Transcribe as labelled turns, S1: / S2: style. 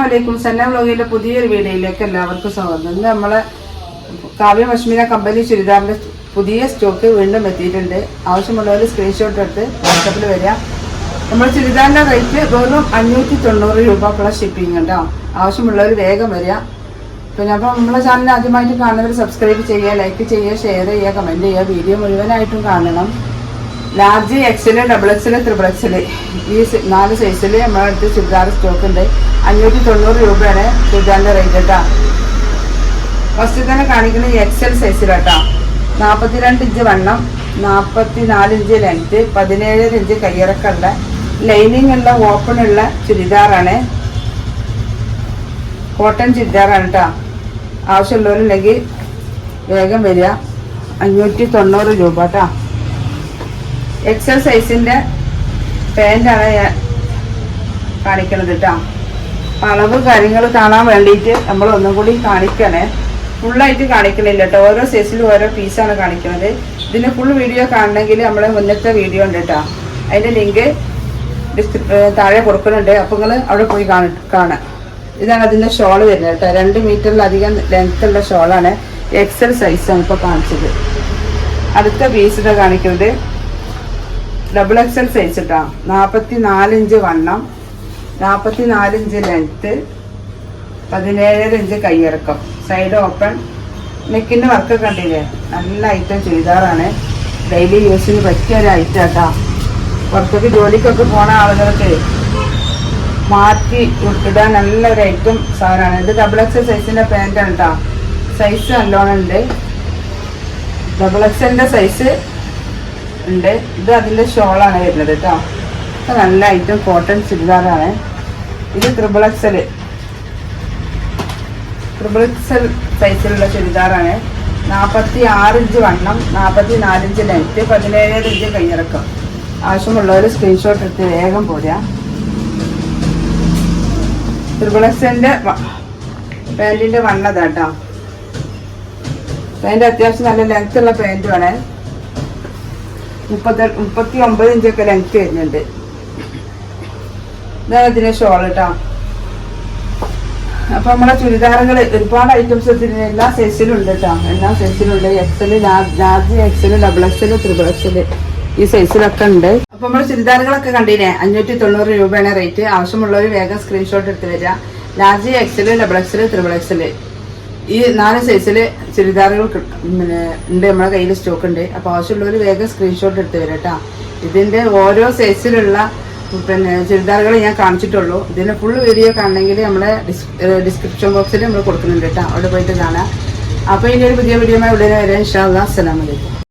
S1: അസ്സാം വലൈക്കും സന്ന വ്ളോഗിൻ്റെ പുതിയൊരു വീഡിയോയിലേക്ക് എല്ലാവർക്കും സ്വാഗതം ഇന്ന് നമ്മളെ കാവ്യ പശ്മീന കമ്പനി ചുരിദാറിന്റെ പുതിയ സ്റ്റോക്ക് വീണ്ടും എത്തിയിട്ടുണ്ട് ആവശ്യമുള്ളവർ സ്ക്രീൻഷോട്ട് എടുത്ത് വാട്സപ്പിൽ വരിക നമ്മൾ ചുരിദാറിന്റെ റേറ്റ് വെറും അഞ്ഞൂറ്റി തൊണ്ണൂറ് രൂപ പ്ലസ് ഷിപ്പിംഗ് ഉണ്ടോ ആവശ്യമുള്ളവർ വേഗം വരിക പിന്നെ അപ്പം നമ്മളെ ചാനൽ ആദ്യമായിട്ട് കാണുന്നവർ സബ്സ്ക്രൈബ് ചെയ്യുക ലൈക്ക് ചെയ്യുക ഷെയർ ചെയ്യുക കമൻറ്റ് ചെയ്യുക വീഡിയോ മുഴുവനായിട്ടും കാണണം large X L double X L triple X L ഈ നാല് സൈസിൽ നമ്മുടെ അടുത്ത് ചുരിദാർ സ്റ്റോക്ക് ഉണ്ട് അഞ്ഞൂറ്റി തൊണ്ണൂറ് രൂപയാണ് ചുരിദാറിൻ്റെ റേറ്റ് കേട്ടോ ഫസ്റ്റ് തന്നെ കാണിക്കുന്നത് എക്സൽ സൈസിലാട്ടോ രണ്ട് ഇഞ്ച് വണ്ണം നാൽപ്പത്തി നാല് ഇഞ്ച് ലെങ്ത്ത് പതിനേഴര ഇഞ്ച് കയ്യിറക്കുള്ള ലൈനിങ് ഉള്ള ഓപ്പൺ ഉള്ള ചുരിദാറാണ് കോട്ടൺ ചുരിദാറാണ് കേട്ടോ ആവശ്യമുള്ളവരുണ്ടെങ്കിൽ വേഗം വരിക അഞ്ഞൂറ്റി തൊണ്ണൂറ് രൂപ കേട്ടോ എക്സൽ സൈസിൻ്റെ ആണ് ഞാൻ കാണിക്കണത് കേട്ടോ അളവ് കാര്യങ്ങൾ കാണാൻ വേണ്ടിയിട്ട് നമ്മൾ ഒന്നും കൂടി കാണിക്കണേ ഫുള്ളായിട്ട് കാണിക്കണില്ല കേട്ടോ ഓരോ സൈസിലും ഓരോ പീസാണ് കാണിക്കുന്നത് ഇതിന് ഫുൾ വീഡിയോ കാണണമെങ്കിൽ നമ്മളെ മുന്നത്തെ വീഡിയോ ഉണ്ട് കേട്ടോ അതിൻ്റെ ലിങ്ക് താഴെ കൊടുക്കുന്നുണ്ട് അപ്പോൾ നിങ്ങൾ അവിടെ പോയി കാണാം ഇതാണ് അതിൻ്റെ ഷോൾ വരുന്നത് കേട്ടോ രണ്ട് മീറ്ററിലധികം ലെങ്ത്തുള്ള ഷോളാണ് എക്സൽ സൈസാണ് ഇപ്പോൾ കാണിച്ചത് അടുത്ത പീസിനെ കാണിക്കുന്നത് ഡബിൾ എക്സൽ സൈസ് ഇട്ടാ നാൽപ്പത്തി നാലിഞ്ച് വണ്ണം നാൽപ്പത്തി നാലിഞ്ച് ലെങ്ത്ത് പതിനേഴര ഇഞ്ച് കൈയിറക്കം സൈഡ് ഓപ്പൺ നെക്കിൻ്റെ വർക്ക് കണ്ടില്ലേ നല്ല ഐറ്റം ചെയ്താറാണ് ഡെയിലി യൂസിന് പറ്റിയ ഒരു ഐറ്റം കേട്ടോ പുറത്തേക്ക് ജോലിക്കൊക്കെ പോണ ആളുകൾക്ക് മാറ്റി ഇടാൻ നല്ല ഒരു ഐറ്റം സാധനമാണ് ഇത് ഡബിൾ എക്സൽ സൈസിൻ്റെ പാൻറ്റാണ് കേട്ടോ സൈസ് നല്ലോണം ഉണ്ട് ഡബിൾ എക്സലിൻ്റെ സൈസ് ഉണ്ട് ഇത് അതിൻ്റെ ഷോളാണ് വരുന്നത് കേട്ടോ നല്ല ഐറ്റം കോട്ടൺ ചുരിദാറാണ് ഇത് ത്രിബിൾ എക്സൽ ത്രിബിൾ എക്സൽ സൈസിലുള്ള ചുരിദാറാണ് നാൽപ്പത്തി ആറ് ഇഞ്ച് വണ്ണം നാൽപ്പത്തി നാലിഞ്ച് ലെങ്ത്ത് പതിനേഴര ഇഞ്ച് കൈയിറക്കം ആവശ്യമുള്ളവർ സ്ക്രീൻഷോട്ട് എടുത്ത് വേഗം പോരാ ത്രിബിൾ എക്സലിൻ്റെ പാൻറ്റിൻ്റെ വണ്ണതാട്ടോ പാൻറ്റ് അത്യാവശ്യം നല്ല ലെങ്ത്തുള്ള പാൻറ്റുമാണ് മുപ്പത്തി മുപ്പത്തി ഒമ്പത് ഇഞ്ചൊക്കെ ലെങ്ത് വരുന്നുണ്ട് ഇതാണ് ഇതിൻ്റെ ഷോൾ കേട്ടോ അപ്പോൾ നമ്മുടെ ചുരിദാറുകൾ ഒരുപാട് ഐറ്റംസ് ഇതിന് എല്ലാ സൈസിലും ഉണ്ട് കേട്ടോ എല്ലാ സൈസിലും ഉണ്ട് X L large X L double X L triple X L ഈ സൈസിലൊക്കെ ഉണ്ട് അപ്പോൾ നമ്മുടെ ചുരിദാറുകളൊക്കെ കണ്ടില്ലേ അഞ്ഞൂറ്റി തൊണ്ണൂറ് രൂപയാണ് റേറ്റ് ആവശ്യമുള്ളവർ വേഗം സ്ക്രീൻഷോട്ട് എടുത്ത് വരിക large X L double X L triple X L ഈ നാല് സൈസിൽ ചുരിദാറുകൾ പിന്നെ ഉണ്ട് നമ്മുടെ കയ്യിൽ സ്റ്റോക്ക് ഉണ്ട് അപ്പോൾ ആവശ്യമുള്ളവർ വേഗം സ്ക്രീൻഷോട്ട് എടുത്ത് തരാം കേട്ടോ ഇതിൻ്റെ ഓരോ സൈസിലുള്ള പിന്നെ ചുരിദാറുകൾ ഞാൻ കാണിച്ചിട്ടുള്ളൂ ഇതിൻ്റെ ഫുൾ വീഡിയോ കാണണമെങ്കിൽ നമ്മളെ ഡിസ്ക്രിപ്ഷൻ ബോക്സിൽ നമ്മൾ കൊടുക്കുന്നുണ്ട് കേട്ടോ അവിടെ പോയിട്ട് കാണാം അപ്പോൾ ഇനി ഒരു പുതിയ വീഡിയോ ഉള്ളതിനെ വരെ ഇൻഷാ അല്ലാ അസ്സലാമലൈക്കും